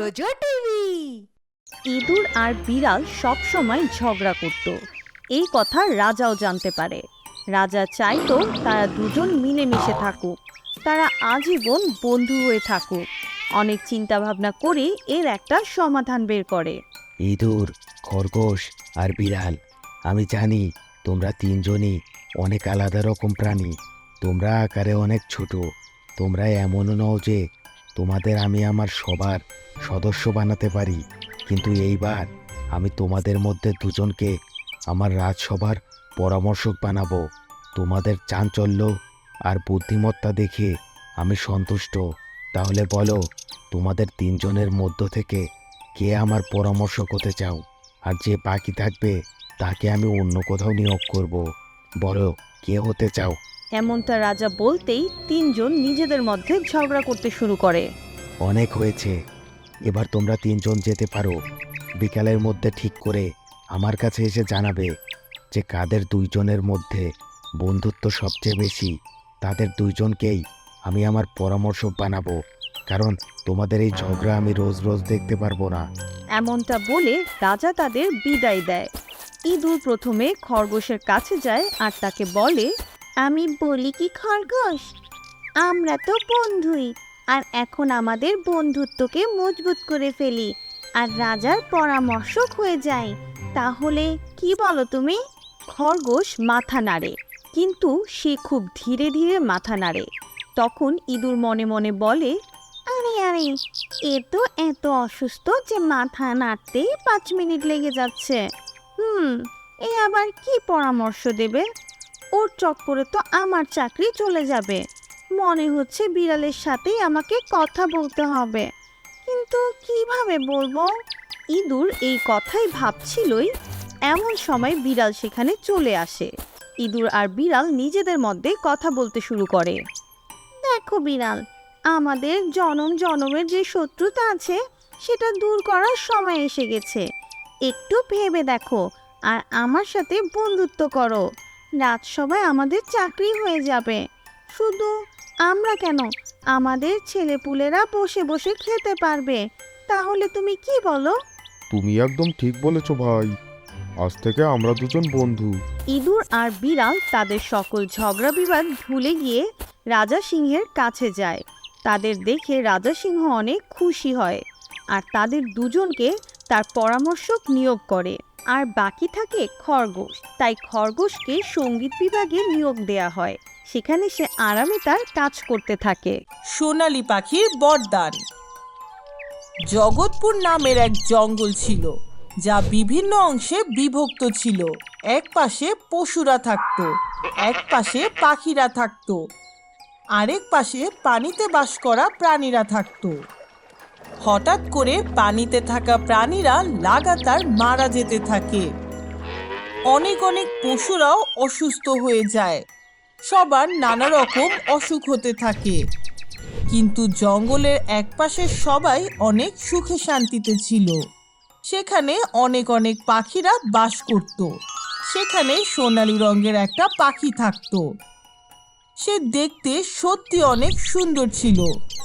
JoJo TV. ইঁদুর আর বিড়াল সবসময় ঝগড়া করত। এই কথা রাজাও জানতে পারে। রাজা চাইতো তারা দুজন মিলেমিশে থাকুক। তারা আজীবন বন্ধু হয়ে থাকুক। অনেক চিন্তা ভাবনা করে এর একটা সমাধান বের করে। ইঁদুর খরগোশ আর বিড়াল আমি জানি তোমরা তিনজনই অনেক আলাদা রকম প্রাণী। তোমরা আকারে অনেক ছোট। তোমরা এমনও নও যে তোমাদের আমি আমার সবার সদস্য বানাতে পারি। কিন্তু এইবার আমি তোমাদের মধ্যে দুজনকে আমার রাজসভার পরামর্শক বানাবো। তোমাদের চাঞ্চল্য আর বুদ্ধিমত্তা দেখে আমি সন্তুষ্ট। তাহলে বলো, তোমাদের তিনজনের মধ্য থেকে কে আমার পরামর্শ করতে চাও? আর যে বাকি থাকবে, তাকে আমি অন্য কোথাও নিয়োগ করব। বলো, কে হতে চাও? এমনটা রাজা বলতেই তিনজন নিজেদের মধ্যে ঝগড়া করতে শুরু করে। অনেক হয়েছে। এবার তোমরা তিনজন যেতে পারো। বিকালের মধ্যে ঠিক করে আমার কাছে এসে জানাবে যে কাদের দুইজনের মধ্যে বন্ধুত্ব সবচেয়ে বেশি। তাদের দুইজনকেই আমি আমার পরামর্শ বানাবো। কারণ তোমাদের এই ঝগড়া আমি রোজ রোজ দেখতে পারব না। এমনটা বলে রাজা তাদের বিদায় দেয়। ইঁদুর প্রথমে খরগোশের কাছে যায় আর তাকে বলে আমি বলি কি খরগোশ? আমরা তো বন্ধুই, আর এখন আমাদের বন্ধুত্বকে মজবুত করে ফেলি, আর রাজার পরামর্শক হয়ে যাই। তাহলে কি বলো তুমি? খরগোশ মাথা নাড়ে, কিন্তু সে খুব ধীরে ধীরে মাথা নাড়ে। তখন ইঁদুর মনে মনে বলে, আরে আরে, এ তো এত অসুস্থ যে মাথা নাড়তেই পাঁচ মিনিট লেগে যাচ্ছে। হুম, এ আবার কি পরামর্শ দেবে? ওর চক্করে তো আমার চাকরি চলে যাবে। মনে হচ্ছে বিড়ালের সাথেই আমাকে কথা বলতে হবে। কিন্তু কীভাবে বলব? ইঁদুর এই কথাই ভাবছিলই। এমন সময় বিড়াল সেখানে চলে আসে। ইঁদুর আর বিড়াল নিজেদের মধ্যে কথা বলতে শুরু করে। দেখো বিড়াল, আমাদের জনম জনমের যে শত্রুতা আছে, সেটা দূর করার সময় এসে গেছে। একটু ভেবে দেখো, আর আমার সাথে বন্ধুত্ব করো। রাজসভায় আমাদের চাকরি হয়ে যাবে। শুধু আমরা কেন? আমাদের ছেলেপুলেরা বসে বসে খেতে পারবে। তাহলে তুমি কি বলো? তুমি একদম ঠিক বলেছ ভাই। আজ থেকে আমরা দুজন বন্ধু। ইঁদুর আর বিড়াল তাদের সকল ঝগড়া বিবাদ ভুলে গিয়ে রাজা সিংহের কাছে যায়। তাদের দেখে রাজা সিংহ অনেক খুশি হয় আর তাদের দুজনকে তার পরামর্শক নিয়োগ করে। আর বাকি থাকে খরগোশ। তাই খরগোশকে সংগীত বিভাগে নিয়োগ দেয়া হয়। সেখানে সে আরামে তার কাজ করতে থাকে। সোনালি পাখির বরদান। জগৎপুর নামের এক জঙ্গল ছিল, যা বিভিন্ন অংশে বিভক্ত ছিল। এক পাশে পশুরা থাকতো, এক পাশে পাখিরা থাকতো। আরেক পাশে পানিতে বাস করা প্রাণীরা থাকতো। হঠাৎ করে পানিতে থাকা প্রাণীরা লাগাতার মারা যেতে থাকে। অনেক অনেক পশুরাও অসুস্থ হয়ে যায়। সবার নানা রকম অসুখ হতে থাকে। কিন্তু জঙ্গলের একপাশে সবাই অনেক সুখে শান্তিতে ছিল। সেখানে অনেক অনেক পাখিরা বাস করত। সেখানে সোনালী রঙের একটা পাখি থাকতো। সে দেখতে সত্যি অনেক সুন্দর ছিল।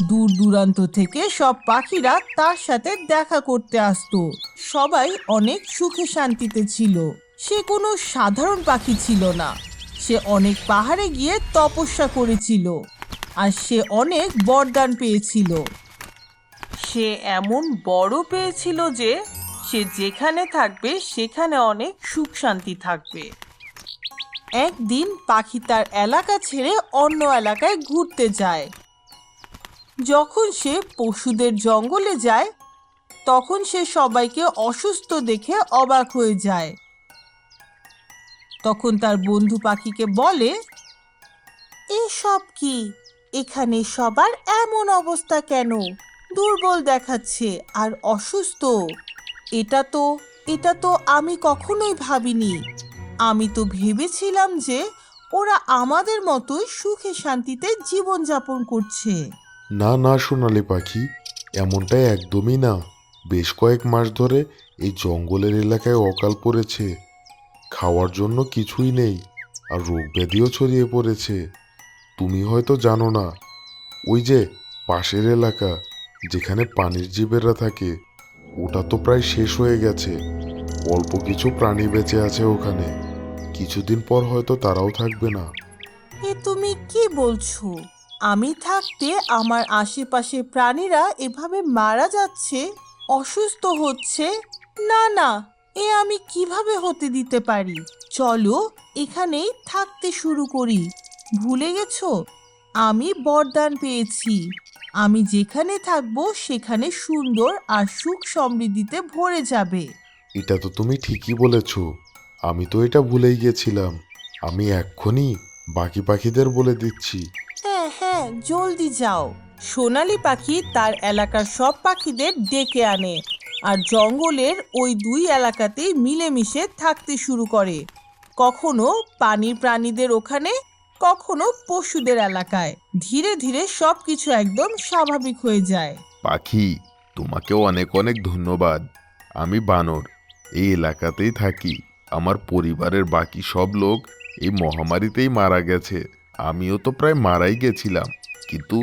দূর দূরান্ত থেকে সব পাখিরা তার সাথে দেখা করতে আসতো। সবাই অনেক সুখে শান্তিতে ছিল। সে কোনো সাধারণ পাখি ছিল না। সে অনেক পাহাড়ে গিয়ে তপস্যা করেছিল। আর সে অনেক বরদান পেয়েছিল। সে এমন বড় পেয়েছিল যে, সে যেখানে থাকবে, সেখানে অনেক সুখ শান্তি থাকবে। একদিন পাখি তার এলাকা ছেড়ে অন্য এলাকায় ঘুরতে যায়। যখন সে পশুদের জঙ্গলে যায়, তখন সে সবাইকে অসুস্থ দেখে অবাক হয়ে যায়। তখন তার বন্ধু পাখিকে বলে এসব কি? এখানে সবার এমন অবস্থা কেন? দুর্বল দেখাচ্ছে আর অসুস্থ। এটা তো এটা তো আমি কখনোই ভাবিনি। আমি তো ভেবেছিলাম যে ওরা আমাদের মতোই সুখে শান্তিতে জীবনযাপন করছে। না না, সোনালি পাখি এমনটা একদমই না। বেশ কয়েক মাস ধরে এই জঙ্গলের এলাকায় অকাল পড়েছে। খাওয়ার জন্য কিছুই নেই, আর রোগ ব্যাধিও ছড়িয়ে পড়েছে। তুমি হয়তো জানো না, ওই যে পাশের এলাকা, যেখানে পানির জীবেরা থাকে, ওটা তো প্রায় শেষ হয়ে গেছে। অল্প কিছু প্রাণী বেঁচে আছে ওখানে। কিছুদিন পর হয়তো তারাও থাকবে না। এ তুমি কি বলছো? আমি থাকতে আমার আশেপাশে প্রাণীরা এভাবে মারা যাচ্ছে অসুস্থ হচ্ছে? না না এ আমি কীভাবে হতে দিতে পারি? চলো এখানেই থাকতে শুরু করি। ভুলে গেছো? আমি বরদান পেয়েছি। আমি যেখানে থাকব সেখানে সুন্দর আর সুখ সমৃদ্ধিতে ভরে যাবে। এটা তো তুমি ঠিকই বলেছ। আমি তো এটা ভুলেই গেছিলাম। আমি এক্ষুনি বাকি পাখিদের বলে দিচ্ছি। হ্যাঁ হ্যাঁ জলদি যাও। সোনালি পাখি তার এলাকার সব পাখিদের ডেকে আনে আর জঙ্গলের ওই দুই এলাকাতেই মিলেমিশে থাকতে শুরু করে। কখনো পানি প্রাণীদের ওখানে কখনো পশুদের এলাকায়। ধীরে ধীরে সব কিছু একদম স্বাভাবিক হয়ে যায়। পাখি তোমাকেও অনেক অনেক ধন্যবাদ। আমি বানর এই এলাকাতেই থাকি। আমার পরিবারের বাকি সব লোক এই মহামারীতেই মারা গেছে। আমিও তো প্রায় মারাই গেছিলাম। কিন্তু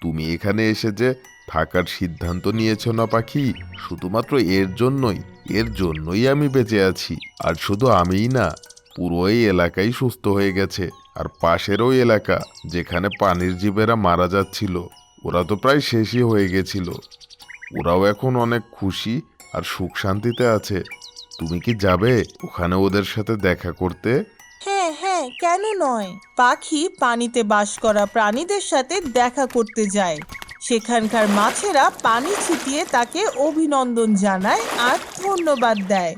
তুমি এখানে এসে যে থাকার সিদ্ধান্ত নিয়েছো না পাখি, শুধুমাত্র এর জন্যই এর জন্যই আমি বেঁচে আছি। আর শুধু আমিই না, পুরো এই এলাকাই সুস্থ হয়ে গেছে। আর পাশেরও এলাকা, যেখানে পানির জীবেরা মারা যাচ্ছিল, ওরা তো প্রায় শেষই হয়ে গেছিল। ওরাও এখন অনেক খুশি আর সুখ শান্তিতে আছে। তুমি কি যাবে ওখানে ওদের সাথে দেখা করতে? হ্যাঁ হ্যাঁ কেন নয়। পাখি পানিতে বাস করা প্রাণীদের সাথে দেখা করতে যায়। সেখানকার মাছেরা পানি ছিটিয়ে তাকে অভিনন্দন জানায় আর ধন্যবাদ দেয়।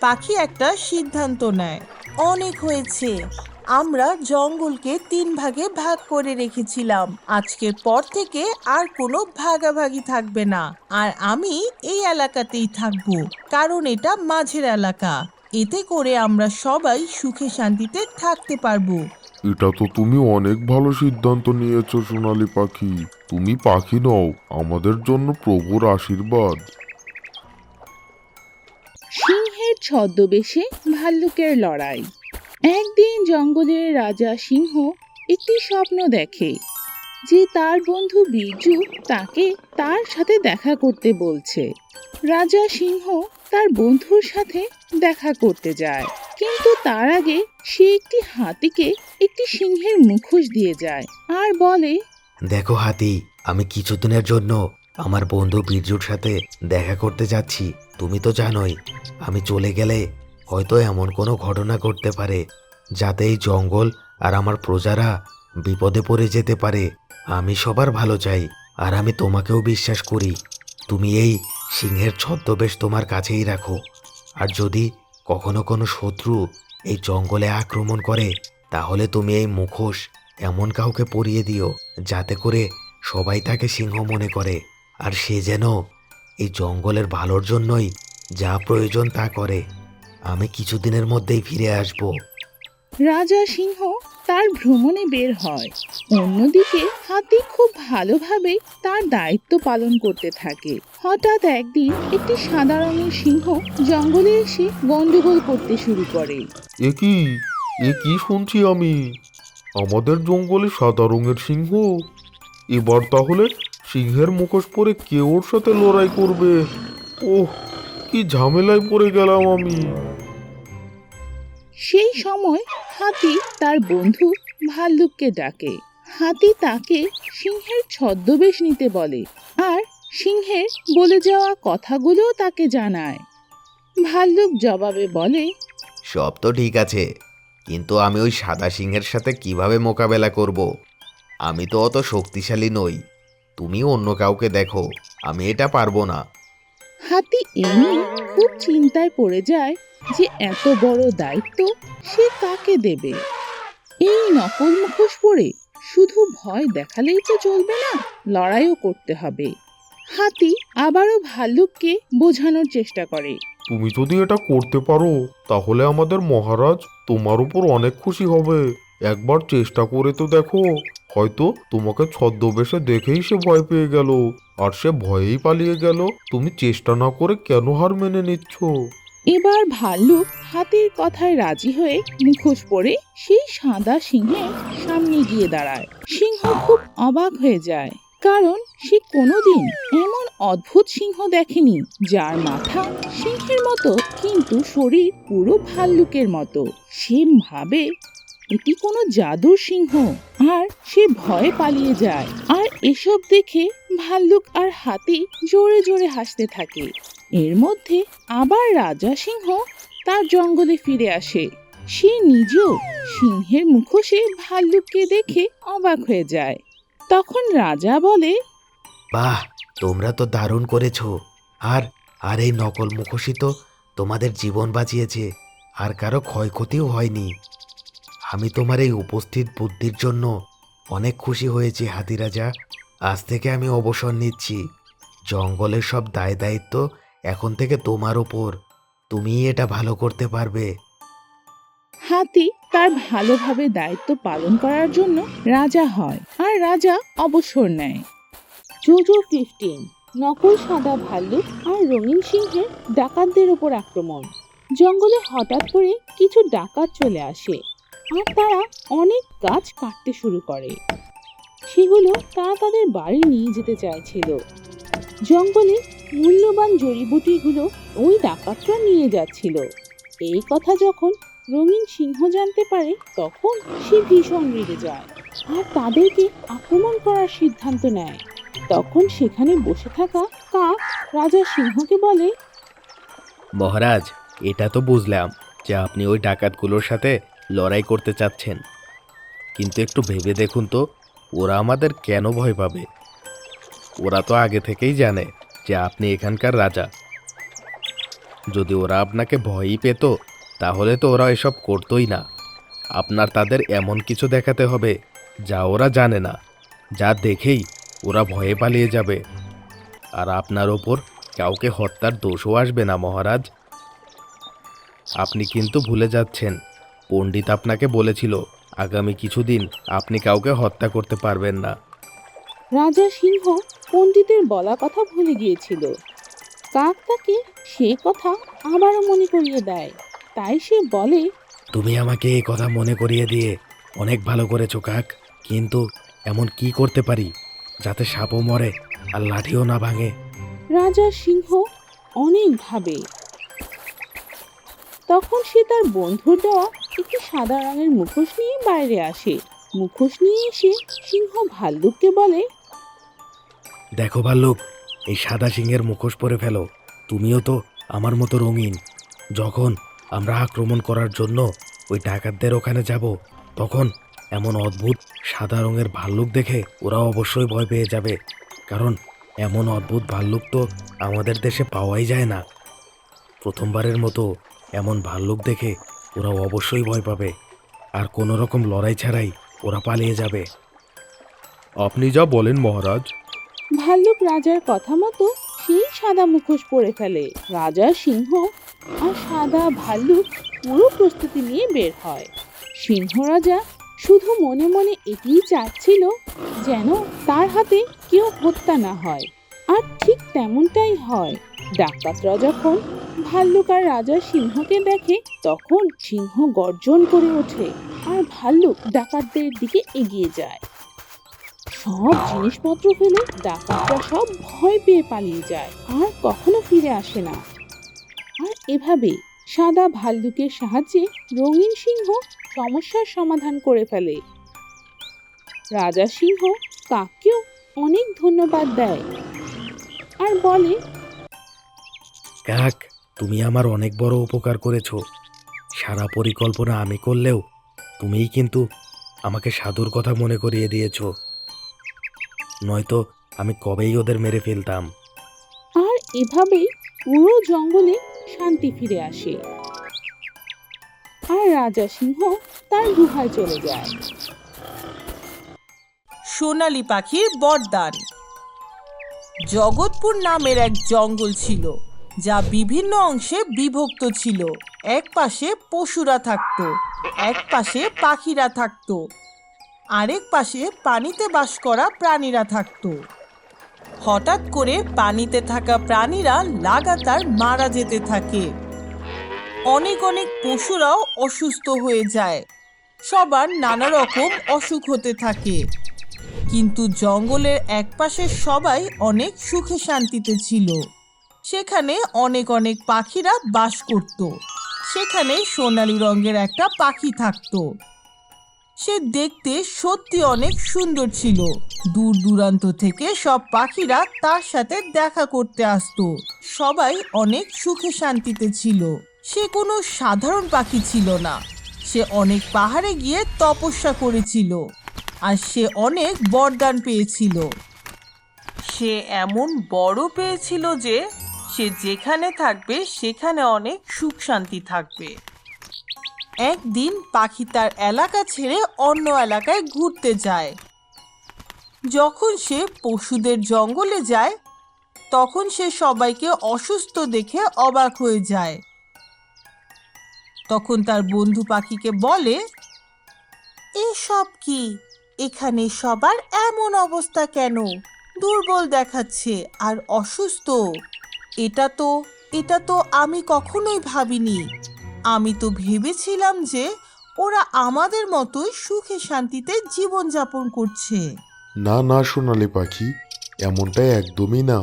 পাখি একটা সিদ্ধান্ত নেয়। অনেক হয়েছে। আমরা জঙ্গলকে তিন ভাগে ভাগ করে রেখেছিলাম। আজকের পর থেকে আর কোনো ভাগাভাগি থাকবে না। আর আমি এই এলাকাতেই থাকব কারণ এটা মাঝের এলাকা। এতে করে আমরা সবাই সুখে শান্তিতে থাকতে পারব। এটা তো তুমি অনেক ভালো সিদ্ধান্ত নিয়েছো সোনালি পাখি। তুমি পাখি নও আমাদের জন্য প্রভুর আশীর্বাদ। সিংহের ছদ্মবেশে ভাল্লুকের লড়াই। একদিন জঙ্গলের রাজা সিংহ একটি স্বপ্ন দেখে যে তার বন্ধু বিরজু তাকে তার সাথে দেখা করতে বলছে। রাজা সিংহ তার বন্ধুর সাথে দেখা করতে যায়, কিন্তু তার আগে সে একটি হাতিকে একটি সিংহের মুখোশ দিয়ে যায় আর বলে, দেখো হাতি, আমি কিছুদিনের জন্য আমার বন্ধু বীরজুর সাথে দেখা করতে যাচ্ছি। তুমি তো জানোই, আমি চলে গেলে হয়তো এমন কোনো ঘটনা ঘটতে পারে, যাতে এই জঙ্গল আর আমার প্রজারা বিপদে পড়ে যেতে পারে। আমি সবার ভালো চাই, আর আমি তোমাকেও বিশ্বাস করি। তুমি এই সিংহের ছদ্মবেশ তোমার কাছেই রাখো। আর যদি কখনো কোনো শত্রু এই জঙ্গলে আক্রমণ করে, তাহলে তুমি এই মুখোশ এমন কাউকে পরিয়ে দিও, যাতে করে সবাই তাকে সিংহ মনে করে। আর সে যেন এই জঙ্গলের ভালোর জন্যই যা প্রয়োজন তা করে। আমি কিছুদিনের মধ্যেই ফিরে আসব। রাজা সিংহ তার ভ্রমণে বের হয়। অন্যদিকে হাতি খুব ভালোভাবে তার দায়িত্ব পালন করতে থাকে। হঠাৎ একদিন একটি সাদা রঙের সিংহ জঙ্গলে এসে গন্ডগোল করতে শুরু করে। এ কি? এ কি শুনছি আমি? আমাদের জঙ্গলে সাদা রঙের সিংহ? এবার তাহলে সিংহের মুখোশ পরে কে ওর সাথে লড়াই করবে? ওহ! কি ঝামেলায় পড়ে গেলাম আমি? সেই সময় হাতি তার বন্ধু ভাল্লুককে ডাকে। হাতি তাকে সিংহের ছদ্মবেশ নিতে বলে আর সিংহের বলে যাওয়া কথাগুলো তাকে জানায়। ভাল্লুক জবাবে বলে সব তো ঠিক আছে কিন্তু আমি ওই সাদা সিংহের সাথে কীভাবে মোকাবেলা করব? আমি তো অত শক্তিশালী নই। তুমি অন্য কাউকে দেখো আমি এটা পারব না। হাতি এমনি খুব চিন্তায় পড়ে যায় যে এত বড় দায়িত্ব সে কাকে দেবে? এই নকল মুখোশ পরে শুধু ভয় দেখালেই তো চলবে না, লড়াইও করতে হবে। হাতি আবারও ভাল্লুককে বোঝানোর চেষ্টা করে। তুমি যদি এটা করতে পারো, তাহলে আমাদের মহারাজ তোমার উপর অনেক খুশি হবে। একবার চেষ্টা করে তো দেখো হয়তো তোমাকে ছদ্মবেশে দেখেই সে ভয় পেয়ে গেল। আর সে ভয়েই পালিয়ে গেল। তুমি চেষ্টা না করে কেন হার মেনে নিচ্ছ? এবার ভাল্লুক হাতির কথায় রাজি হয়ে মুখোশ পরে সেই সাদা সিংহের সামনে গিয়ে দাঁড়ায়। সিংহ খুব অবাক হয়ে যায়, কারণ সে কোনোদিন এমন অদ্ভুত সিংহ দেখেনি, যার মাথা সিংহের মতো, কিন্তু শরীর পুরো ভাল্লুকের মতো। সে ভাবে এটি কোনো জাদুর সিংহ। আর সে ভয়ে পালিয়ে যায়। আর এসব দেখে ভাল্লুক আর হাতি জোরে জোরে হাসতে থাকে। এর মধ্যে আবার রাজা সিংহ তার জঙ্গলে ফিরে আসে। সে নিজেও সিংহের মুখোশে ভাল্লুককে দেখে অবাক হয়ে যায়। তখন রাজা বলে, বাহ, তোমরা তো দারুণ করেছ। আর আর এই নকল মুখোশই তো তোমাদের জীবন বাঁচিয়েছে। আর কারও ক্ষয়ক্ষতিও হয়নি। আমি তোমার এই উপস্থিত বুদ্ধির জন্য অনেক খুশি হয়েছি, হাতি রাজা। আজ থেকে আমি অবসর নিচ্ছি। জঙ্গলের সব দায় দায়িত্ব এখন থেকে তোমার ওপর। তুমিই এটা ভালো করতে পারবে। হাতি তার ভালোভাবে দায়িত্ব পালন করার জন্য রাজা হয় আর রাজা অবসর নেয়। জোজো ফিফটিন, নকল সাদা ভাল্লুক আর রঙিন সিংহের ডাকাতদের উপর আক্রমণ। জঙ্গলে হঠাৎ করে কিছু ডাকাত চলে আসে। আর তারা অনেক গাছ কাটতে শুরু করে। সেগুলো তারা তাদের বাড়ি নিয়ে যেতে চাইছিল। জঙ্গলে মূল্যবান জড়িবুটিগুলো ওই ডাকাতরা নিয়ে যাচ্ছিল। এই কথা যখন রঙিন সিংহ জানতে পারে, তখন সে ভীষণ রেগে যায় আর তাদেরকে আক্রমণ করার সিদ্ধান্ত নেয়। তখন সেখানে বসে থাকা কাক রাজা সিংহকে বলে, মহারাজ, এটা তো বুঝলাম যে আপনি ওই ডাকাতগুলোর সাথে লড়াই করতে চাচ্ছেন। কিন্তু একটু ভেবে দেখুন তো, ওরা আমাদের কেন ভয় পাবে? ওরা তো আগে থেকেই জানে যে আপনি এখানকার রাজা। যদি ওরা আপনাকে ভয়ই পেত, তাহলে তো ওরা এসব করতোই না। আপনার তাদের এমন কিছু দেখাতে হবে যা ওরা জানে না, যা দেখেই ওরা ভয়ে পালিয়ে যাবে। আর আপনার ওপর কাউকে হত্যার দোষও আসবে না, মহারাজ। আপনি কিন্তু ভুলে যাচ্ছেন। পণ্ডিত আপনাকে বলেছিল আগামী কিছুদিন আপনি কাউকে হত্যা করতে পারবেন না। রাজা সিংহ পণ্ডিতের বলা কথা ভুলে গিয়েছিল। কাক তাকে সে কথা আবারও মনে করিয়ে দেয়। তাই সে বলে তুমি আমাকে এই কথা মনে করিয়ে দিয়ে অনেক ভালো করেছ কাক। কিন্তু এমন কি করতে পারি যাতে সাপও মরে আর লাঠিও না ভাঙে? রাজা সিংহ অনেক ভাবে। তখন সে তার বন্ধুর দেওয়া একটি সাদা রঙের মুখোশ নিয়ে বাইরে আসে। মুখোশ নিয়ে এসে সিংহ ভাল্লুককে বলে, দেখো ভাল্লুক, এই সাদা সিংহের মুখোশ পরে ফেলো। তুমিও তো আমার মতো রঙিন। যখন আমরা আক্রমণ করার জন্য ওই ডাকাতদের ওখানে যাব, তখন এমন অদ্ভুত সাদা রঙের ভাল্লুক দেখে ওরা অবশ্যই ভয় পেয়ে যাবে। কারণ এমন অদ্ভুত ভাল্লুক তো আমাদের দেশে পাওয়াই যায় না। প্রথমবারের মতো এমন ভাল্লুক দেখে ওরা অবশ্যই ভয় পাবে। আর কোনো রকম লড়াই ছাড়াই ওরা পালিয়ে যাবে। আপনি যা বলেন মহারাজ। ভাল্লুক রাজার কথা মতো সেই সাদা মুখোশ পরে ফেলে। রাজা সিংহ আর সাদা ভাল্লুক পুরো প্রস্তুতি নিয়ে বের হয়। সিংহ রাজা শুধু মনে মনে এটিই চাচ্ছিল যেন তার হাতে কেউ হত্যা না হয়। আর ঠিক তেমনটাই হয়। ডাকাতরা যখন ভাল্লুক আর রাজা সিংহকে দেখে তখন সিংহ গর্জন করে ওঠে আর ভাল্লুক ডাকাতদের দিকে এগিয়ে যায়। সব জিনিসপত্র ফেলে ডাকাতরা সব ভয় পেয়ে পালিয়ে যায় আর কখনো ফিরে আসে না। আর এভাবে সাদা ভাল্লুকের সাহায্যে রঙিন সিংহ সমস্যার সমাধান করে ফেলে। রাজা সিংহ কাককেও অনেক ধন্যবাদ দেয়। আর বলে, কাক তুমি আমার অনেক বড় উপকার করেছ। সারা পরিকল্পনা আমি করলেও তুমিই কিন্তু আমাকে সাধুর কথা মনে করিয়ে দিয়েছ। নয়তো আমি কবেই ওদের মেরে ফেলতাম। আর এভাবেই পুরো জঙ্গলে শান্তি ফিরে আসে। আর রাজা সিংহ তার গুহায় চলে যায়। সোনালি পাখির বরদান। জগৎপুর নামের এক জঙ্গল ছিল। যা বিভিন্ন অংশে বিভক্ত ছিল। এক পাশে পশুরা থাকতো, এক পাশে পাখিরা থাকতো, আরেক পাশে পানিতে বাস করা প্রাণীরা থাকতো। হঠাৎ করে পানিতে থাকা প্রাণীরা লাগাতার মারা যেতে থাকে। অনেক অনেক পশুরাও অসুস্থ হয়ে যায়। সবার নানা রকম অসুখ হতে থাকে। কিন্তু জঙ্গলের একপাশে সবাই অনেক সুখে শান্তিতে ছিল। সেখানে অনেক অনেক পাখিরা বাস করত। সেখানে সোনালী রঙের একটা পাখি থাকতো। সে দেখতে সত্যি অনেক সুন্দর ছিল। দূর দূরান্ত থেকে সব পাখিরা তার সাথে দেখা করতে আসতো। সবাই অনেক সুখে শান্তিতে ছিল। সে কোনো সাধারণ পাখি ছিল না। সে অনেক পাহাড়ে গিয়ে তপস্যা করেছিল। আর সে অনেক বরদান পেয়েছিল। সে এমন বড় পেয়েছিল যে সে যেখানে থাকবে, সেখানে অনেক সুখ শান্তি থাকবে। একদিন পাখি তার এলাকা ছেড়ে অন্য এলাকায় ঘুরতে যায়। যখন সে পশুদের জঙ্গলে যায়, তখন সে সবাইকে অসুস্থ দেখে অবাক হয়ে যায়। তখন তার বন্ধু পাখিকে বলে, এসব কি? এখানে সবার এমন অবস্থা কেন? দুর্বল দেখাচ্ছে আর অসুস্থ। এটা তো এটা তো আমি কখনোই ভাবিনি। আমি তো ভেবেছিলাম যে ওরা আমাদের মতোই সুখে শান্তিতে জীবনযাপন করছে। না না, সোনালি পাখি, এমনটাই একদমই না।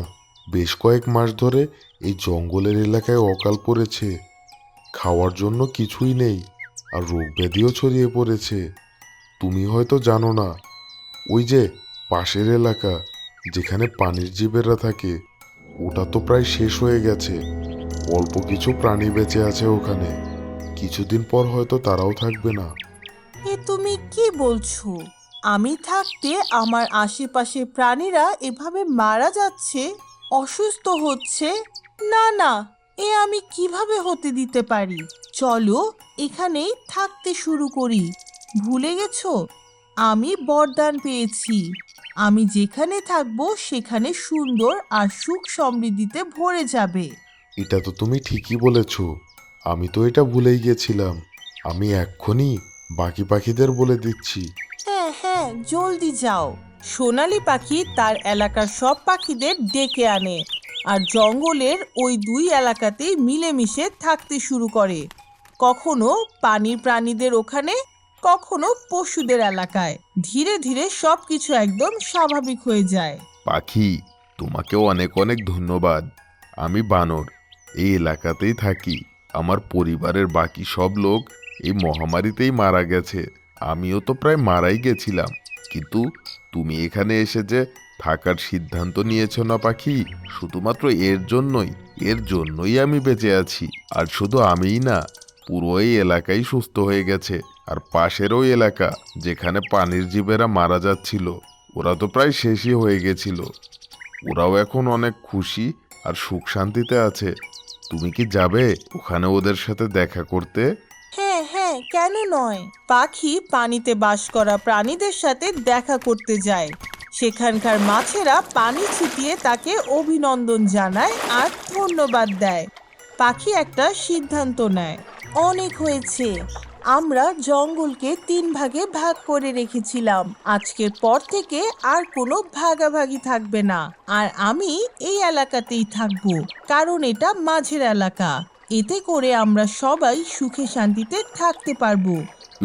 বেশ কয়েক মাস ধরে এই জঙ্গলের এলাকায় অকাল পড়েছে। খাওয়ার জন্য কিছুই নেই, আর রোগ ব্যাধিও ছড়িয়ে পড়েছে। তুমি হয়তো জানো না, ওই যে পাশের এলাকা, যেখানে পানির জীবেরা থাকে ওটা তো প্রায় শেষ হয়ে গেছে। অল্প কিছু প্রাণী বেঁচে আছে ওখানে। কিছুদিন পর হয়তো তারাও থাকবে না। এ তুমি কি বলছো? আমি থাকতে আমার আশেপাশে প্রাণীরা এভাবে মারা যাচ্ছে, অসুস্থ হচ্ছে? না না, এ আমি কীভাবে হতে দিতে পারি? চলো এখানেই থাকতে শুরু করি। ভুলে গেছো? আমি বরদান পেয়েছি। আমি যেখানে থাকব সেখানে সুন্দর আর সুখ সমৃদ্ধিতে ভরে যাবে। এটা তো তুমি ঠিকই বলেছ। আমি তো এটা ভুলেই গেছিলাম। আমি এক্ষুনি বাকি পাখিদের বলে দিচ্ছি। হ্যাঁ হ্যাঁ জলদি যাও। সোনালি পাখি তার এলাকার সব পাখিদের ডেকে আনে আর জঙ্গলের ওই দুই এলাকাতেই মিলেমিশে থাকতে শুরু করে। কখনো পানি প্রাণীদের ওখানে কখনো পশুদের এলাকায়। ধীরে ধীরে সবকিছু একদম স্বাভাবিক হয়ে যায়। পাখি, তোমাকেও অনেক অনেক ধন্যবাদ। আমি বানর, এই এলাকাতেই থাকি। আমার পরিবারের বাকি সব লোক এই মহামারীতেই মারা গেছে। আমিও তো প্রায় মারাই গেছিলাম। কিন্তু তুমি এখানে এসে যে থাকার সিদ্ধান্ত নিয়েছো না পাখি, শুধুমাত্র এর জন্যই এর জন্যই আমি বেঁচে আছি। আর শুধু আমিই না, পুরো এই এলাকাই সুস্থ হয়ে গেছে। আর পাশেরও এলাকা যেখানে পানির জীবেরা মারা যাচ্ছিল, ওরা তো প্রায় শেষই হয়ে গেছিল। ওরাও এখন অনেক খুশি আর সুখ শান্তিতে আছে। তুমি কি যাবে ওখানে ওদের সাথে দেখা করতে? হ্যাঁ হ্যাঁ কেন নয়। পাখি পানিতে বাস করা প্রাণীদের সাথে দেখা করতে যায়। সেখানকার মাছেরা পানি ছিটিয়ে তাকে অভিনন্দন জানায় আর ধন্যবাদ দেয়। পাখি একটা সিদ্ধান্ত নেয়। অনেক হয়েছে। আমরা জঙ্গলকে তিন ভাগে ভাগ করে রেখেছিলাম। আজকের পর থেকে আর কোনো ভাগাভাগি থাকবে না। আর আমি এই এলাকাতেই থাকব কারণ এটা মাঝের এলাকা। এতে করে আমরা সবাই সুখে শান্তিতে থাকতে পারব।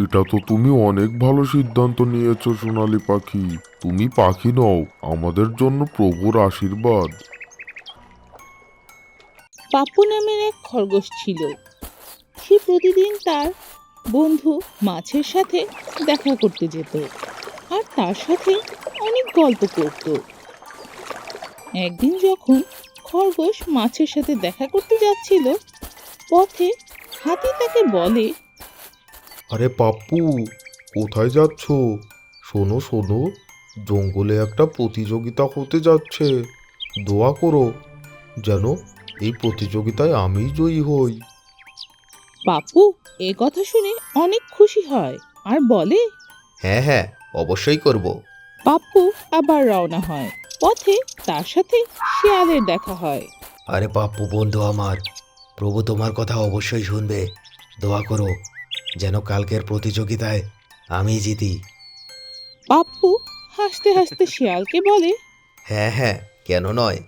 এটা তো তুমি অনেক ভালো সিদ্ধান্ত নিয়েছো সোনালি পাখি। তুমি পাখি নও আমাদের জন্য প্রভুর আশীর্বাদ। পাপ্পু নামের এক খরগোশ ছিল। সে প্রতিদিন তার বন্ধু মাছের সাথে দেখা করতে যেত। আর তার সাথে অনেক গল্প করত। একদিন যখন খরগোশ মাছের সাথে দেখা করতে যাচ্ছিল, পথে হাতি তাকে বলে, আরে পাপ্পু, কোথায় যাচ্ছ? শোনো শোনো, জঙ্গলে একটা প্রতিযোগিতা হতে যাচ্ছে। দোয়া করো, যেন এই প্রতিযোগিতায় আমিই জয়ী হই। পাপ্পু এ কথা শুনে অনেক খুশি হয়। আর বলে হ্যাঁ হ্যাঁ অবশ্যই করব। পাপ্পু আবার রওনা হয়। পথে তার সাথে শিয়ালের দেখা হয়। আরে পাপ্পু বন্ধু আমার প্রভু তোমার কথা অবশ্যই শুনবে। দোয়া করো যেন কালকের প্রতিযোগিতায় আমি জিতি। পাপ্পু হাসতে হাসতে শিয়ালকে বলে হ্যাঁ হ্যাঁ কেন নয়।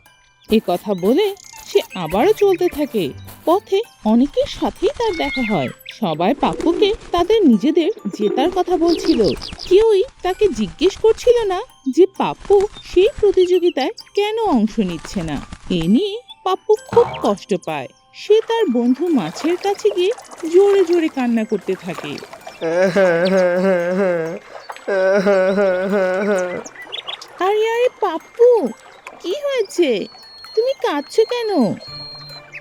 এ কথা বলে সে আবারও চলতে থাকে। পথে অনেকের সাথেই তার দেখা হয়। সবাই পাপ্পুকে তাদের নিজেদের জেতার কথা বলছিল। কেউই তাকে জিজ্ঞেস করছিল না যে পাপ্পু সেই প্রতিযোগিতায় কেন অংশ নিচ্ছে না। এ নিয়ে পাপ্পু খুব কষ্ট পায়। সে তার বন্ধু মাছের কাছে গিয়ে জোরে জোরে কান্না করতে থাকে। আরে আরে পাপ্পু, কি হয়েছে? তুমি কাঁদছো কেন?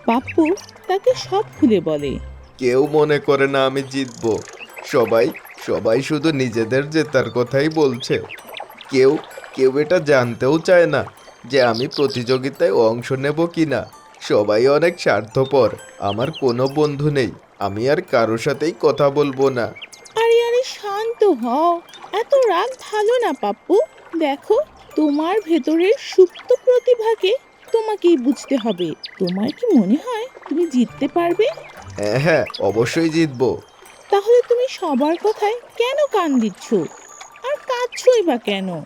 পাপ্পু তাকে সব খুলে বলে। কেউ মনে করে না আমি জিতবো। সবাই সবাই শুধু নিজেদের জেতার কথাই বলছে। কেউ কেউ এটা জানতেও চায় না যে আমি প্রতিযোগিতায় অংশ নেব কি না সবাই অনেক স্বার্থপর আমার কোনো বন্ধু নেই আমি আর কারোর সাথেই কথা বলব না। আরে আরে শান্ত হও এত রাগ ভালো না পাপ্পু দেখো তোমার ভেতরের সুপ্ত প্রতিভাকে তোমাকেই বুঝতে হবে। তোমার কি মনে হয় তুমি জিততে পারবে? হ্যাঁ হ্যাঁ অবশ্যই জিতবো। তাহলে তুমি সবার কথায় কেন কান দিচ্ছ? আর কাঁদছই বা কেন?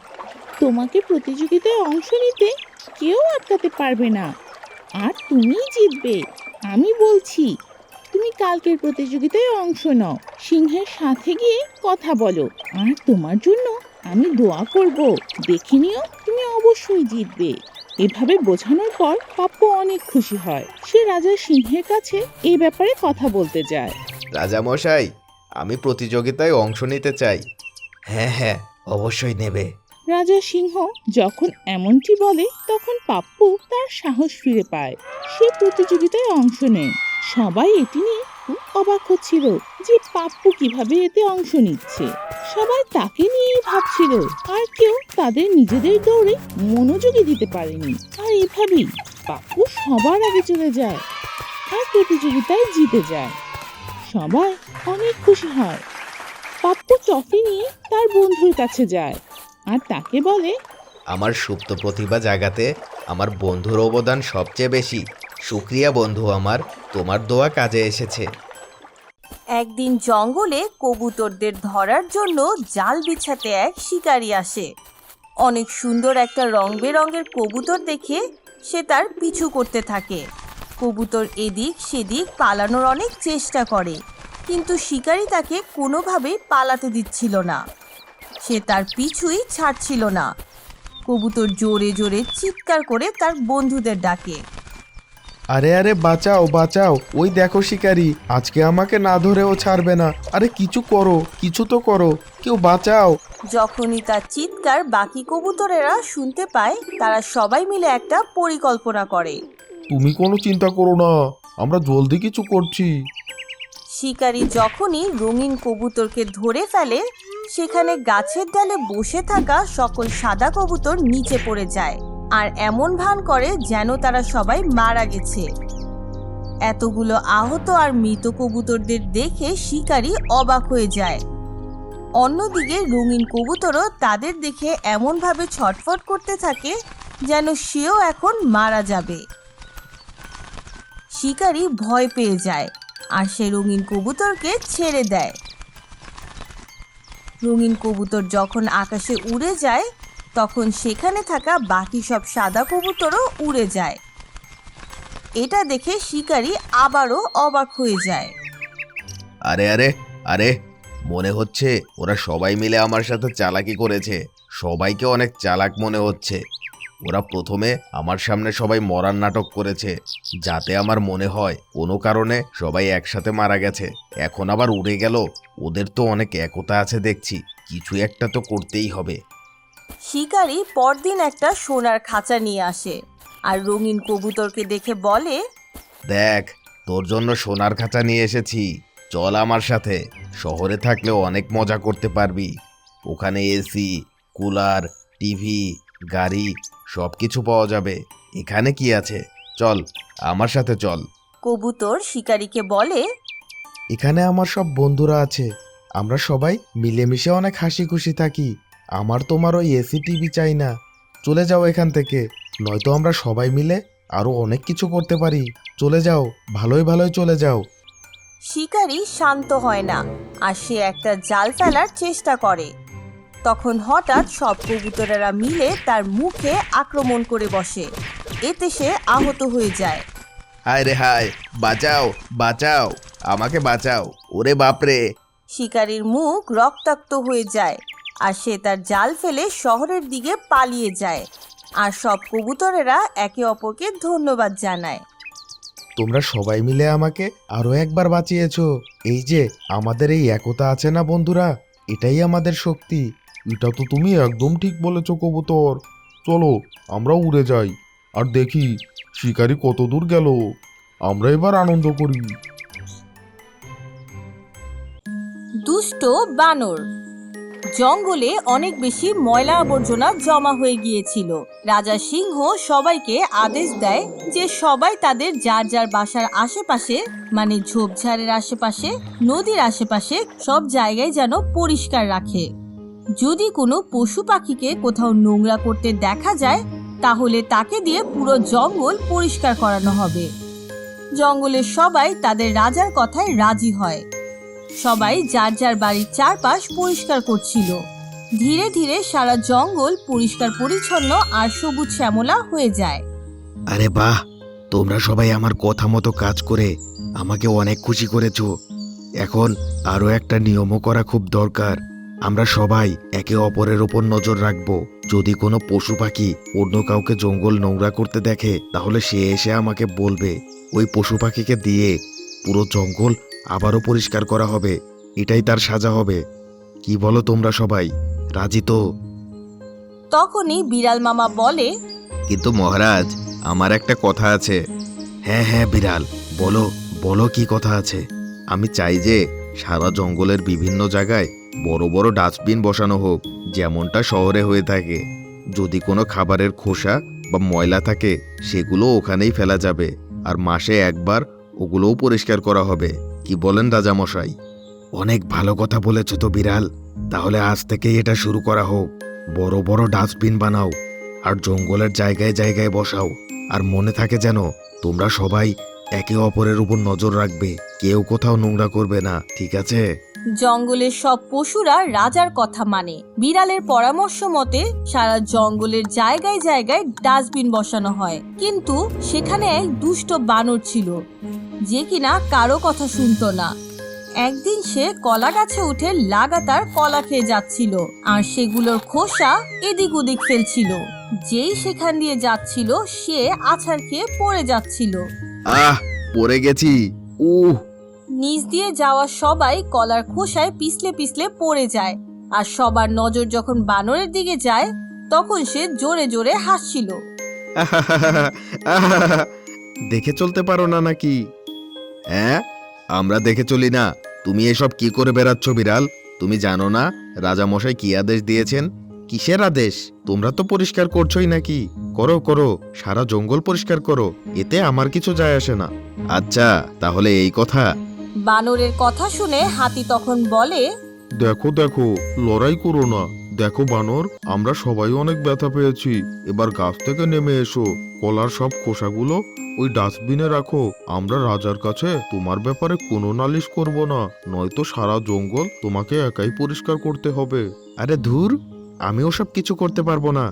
তোমাকে প্রতিযোগিতায় অংশ নিতে কেউ আটকাতে পারবে না। আর তুমিই জিতবে আমি বলছি। তুমি কালকের প্রতিযোগিতায় অংশ নাও সিংহের সাথে গিয়ে কথা বলো। আর তোমার জন্য আমি দোয়া করব। দেখে নিও তুমি অবশ্যই জিতবে। এভাবে বোঝানোর পর পাপ্পু অনেক খুশি হয়। সে রাজা সিংহের কাছে এই ব্যাপারে কথা বলতে যায়। রাজামশাই আমি প্রতিযোগিতায় অংশ নিতে চাই। হ্যাঁ হ্যাঁ অবশ্যই নেবে। রাজা সিংহ যখন এমনটি বলে তখন পাপ্পু তার সাহস ফিরে পায়। সে প্রতিযোগিতায় অংশ নেয়। সবাই এটি নিয়ে খুব অবাক হচ্ছিল যে পাপ্পু কীভাবে এতে অংশ নিচ্ছে। সবাই তাকে নিয়েই ভাবছিল, আর কেউ তাদের নিজেদের দৌড়ে মনোযোগী দিতে পারেনি। আর এভাবেই পাপ্পু সবার আগে চলে যায় আর প্রতিযোগিতায় জিতে যায়। সবাই অনেক খুশি হয়। পাপ্পু ট্রফি নিয়ে তার বন্ধুর কাছে যায় আর তাকে বলে, আমার সুপ্ত প্রতিভা জাগাতে আমার বন্ধুর অবদান সবচেয়ে বেশি। শুক্রিয়া বন্ধু আমার, তোমার দোয়া কাজে এসেছে। একদিন জঙ্গলে কবুতরদের ধরার জন্য জাল বিছাতে এক শিকারী আসে। অনেক সুন্দর একটা রং বেরঙের কবুতর দেখে সে তার পিছু করতে থাকে। কবুতর এদিক সেদিক পালানোর অনেক চেষ্টা করে, কিন্তু শিকারী তাকে কোনোভাবেই পালাতে দিচ্ছিল না। সে তার পিছুই ছাড়ছিল না। কবুতর জোরে জোরে চিৎকার করে তার বন্ধুদের ডাকে। আরে আরে বাঁচাও বাঁচাও। ওই দেখো শিকারি আজকে আমাকে না ধরেও ছাড়বে না। আরে কিছু করো কিছু তো করো। কেউ বাঁচাও। যখনই তার চিৎকার বাকি কবুতরেরা শুনতে পায় তারা সবাই মিলে একটা পরিকল্পনা করে। তুমি কোনো চিন্তা করো না আমরা জলদি কিছু করছি। শিকারী যখনই রঙিন কবুতরকে ধরে ফেলে সেখানে গাছের ডালে বসে থাকা সকল সাদা কবুতর নিচে পড়ে যায়। আর এমন ভান করে যেন তারা সবাই মারা গেছে। এতগুলো আহত আর মৃত কবুতরদের দেখে শিকারী অবাক হয়ে যায়। অন্যদিকে রঙিন কবুতরও তাদের দেখে এমনভাবে ছটফট করতে থাকে যেন সেও এখন মারা যাবে। শিকারী ভয় পেয়ে যায় আর সে রঙিন কবুতরকে ছেড়ে দেয়। রঙিন কবুতর যখন আকাশে উড়ে যায় তখন সেখানে থাকা বাকি সব সাদা কবুতরও উড়ে যায়। এটা দেখে শিকারি আবারও অবাক হয়ে যায়। আরে আরে আরে, মনে হচ্ছে ওরা সবাই মিলে আমার সাথে চালাকি করেছে। সবাইকে অনেক চালাক মনে হচ্ছে। ওরা প্রথমে আমার সামনে সবাই মরার নাটক করেছে, যাতে আমার মনে হয় কোনো কারণে সবাই একসাথে মারা গেছে। এখন আবার উড়ে গেল, ওদের তো অনেক একতা আছে দেখছি কিছু একটা তো করতেই হবে। শিকারী পরদিন একটা সোনার খাঁচা নিয়ে আসে আর রঙিন কবুতরকে দেখে বলে দেখ তোর জন্য সোনার খাঁচা নিয়ে এসেছি। চল আমার সাথে। শহরে থাকলে অনেক মজা করতে পারবি। ওখানে এসি কুলার টিভি গাড়ি সব কিছু পাওয়া যাবে। এখানে কি আছে? চল আমার সাথে চল। কবুতর শিকারীকে বলে এখানে আমার সব বন্ধুরা আছে। আমরা সবাই মিলেমিশে অনেক হাসি খুশি থাকি। আমার তোমার ওই এসি টিভি চাই না। চলে যাও এখান থেকে। নয়তো আমরা সবাই মিলে আরও অনেক কিছু করতে পারি। চলে যাও ভালোই ভালোই চলে যাও। শিকারী শান্ত হয় না আর সে একটা জাল ফেলার চেষ্টা করে। তখন হঠাৎ সব কবুতরেরা মিলে তার মুখে আক্রমণ করে বসে। এতে সে আহত হয়ে যায়। হায় রে হায় বাঁচাও বাঁচাও আমাকে বাঁচাও ওরে বাপরে। শিকারীর মুখ রক্তাক্ত হয়ে যায়। আর সে তার জাল ফেলে শহরের দিকে পালিয়ে যায়। আর সব কবুতরেরা একে অপরকে ধন্যবাদ জানায়। তোমরা সবাই মিলে আমাকে আরও একবার বাঁচিয়েছো। এই যে আমাদের এই একতা আছে না বন্ধুরা? এটাই আমাদের শক্তি। এটা তো তুমি একদম ঠিক বলেছ কবুতর। চলো আমরা উড়ে যাই। আর দেখি শিকারি কত দূর গেল। আমরা এবার আনন্দ করি। দুষ্ট বানর। জঙ্গলে অনেক বেশি ময়লা আবর্জনা জমা হয়ে গিয়েছিল। রাজা সিংহ সবাইকে আদেশ দেয় যে সবাই তাদের যার যার বাসার আশেপাশে মানে ঝোপঝাড়ের আশেপাশে, নদীর আশেপাশে সব জায়গায় যেন পরিষ্কার রাখে। যদি কোনো পশু পাখিকে কোথাও নোংরা করতে দেখা যায়, তাহলে তাকে দিয়ে পুরো জঙ্গল পরিষ্কার করানো হবে। জঙ্গলের সবাই তাদের রাজার কথায় রাজি হয়। সবাই যার যার বাড়ির চারপাশ পরিষ্কার করছিল। ধীরে ধীরে সারা জঙ্গল পরিষ্কার পরিচ্ছন্ন আর সবুজ শ্যামলা হয়ে যায়। আরে বাহ, তোমরা সবাই আমার কথা মতো কাজ করে আমাকে অনেক খুশি করেছ। এখন আরও একটা নিয়মও করা খুব দরকার। আমরা সবাই একে অপরের ওপর নজর রাখব। যদি কোনো পশু পাখি অন্য কাউকে জঙ্গল নোংরা করতে দেখে, তাহলে সে এসে আমাকে বলবে। ওই পশু পাখিকে দিয়ে পুরো জঙ্গল আবারও পরিষ্কার করা হবে। এটাই তার সাজা হবে। কি বলো তোমরা সবাই? রাজি তো? তখনই বিড়াল মামা বলে কিন্তু মহারাজ আমার একটা কথা আছে। হ্যাঁ হ্যাঁ বিড়াল বলো বলো কি কথা আছে। আমি চাই যে সারা জঙ্গলের বিভিন্ন জায়গায় বড় বড় ডাস্টবিন বসানো হোক যেমনটা শহরে হয়ে থাকে। যদি কোনো খাবারের খোসা বা ময়লা থাকে সেগুলো ওখানেই ফেলা যাবে। আর মাসে একবার ওগুলোও পরিষ্কার করা হবে। কি বলেন রাজামশাই? অনেক ভালো কথা বলেছ তো বিড়াল, তাহলে আজ থেকেই এটা শুরু করা হোক। বড় বড় ডাস্টবিন বানাও, আর জঙ্গলের জায়গায় জায়গায় বসাও, আর মনে থাকে যেন তোমরা সবাই একে অপরের উপর নজর রাখবে, কেউ কোথাও নোংরা করবে না, ঠিক আছে? জঙ্গলের সব পশুরা রাজার কথা মানে। বিড়ালের পরামর্শ মতে, সারা জঙ্গলের জায়গায় জায়গায় ডাস্টবিন বসানো হয়। কিন্তু সেখানে এক দুষ্ট বানর ছিল। যে কিনা কারও কথা শুনতো না। একদিন সে কলা গাছে উঠে লাগাতার কলা খেয়ে যাচ্ছিল আর সেগুলোর খোসা এদিক ওদিক ফেলছিল। যেই সেখান দিয়ে যাচ্ছিল সে আছাড় খেয়ে পড়ে যাচ্ছিল। আহ পড়ে গেছি। উহ। নিচ দিয়ে যাওয়া সবাই কলার খোসায় পিছলে পিছলে পড়ে যায় আর সবার নজর যখন বানরের দিকে যায় তখন সে জোরে জোরে হাসছিল। দেখে চলতে পারো না নাকি? হ্যাঁ? আমরা দেখে চলি না। তুমি এসব কি করে বেড়াচ্ছ বিড়াল? তুমি জানো না রাজামশাই কি আদেশ দিয়েছেন? কিসের আদেশ? তোমরা তো পরিষ্কার করছোই নাকি। করো করো সারা জঙ্গল পরিষ্কার করো এতে আমার কিছু যায় আসে না। আচ্ছা তাহলে এই কথা। বানরের কথা শুনে হাতি তখন বলে দেখো দেখো লড়াই করো না। দেখো বানর আমরা সবাই অনেক ব্যথা পেয়েছি। এবার গাছ থেকে নেমে এসো। কলার সব খোসাগুলো ওই ডাস্টবিনে রাখো। আমরা রাজার কাছে তোমার ব্যাপারে কোনো নালিশ করব না। নয়তো সারা জঙ্গল তোমাকে একাই পরিষ্কার করতে হবে। আরে ধুর আমি ওসব কিছু করতে পারব না।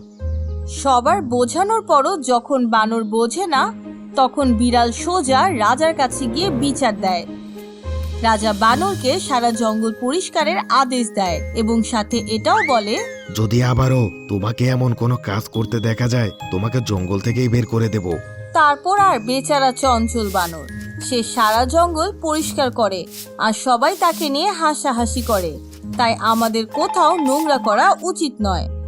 সবার বোঝানোর পরও যখন বানর বোঝে না তখন বিড়াল সোজা রাজার কাছে গিয়ে বিচার দেয়। রাজা বানরকে সারা জঙ্গল পরিষ্কারের আদেশ দেয় এবং সাথে এটাও বলে যদি আবারও তোমাকে এমন কোনো কাজ করতে দেখা যায় তোমাকে জঙ্গল থেকেই বের করে দেব। তারপর আর বেচারা চঞ্চল বানর। সে সারা জঙ্গল পরিষ্কার করে আর সবাই তাকে নিয়ে হাসাহাসি করে। তাই আমাদের কোথাও নোংরা করা উচিত নয়।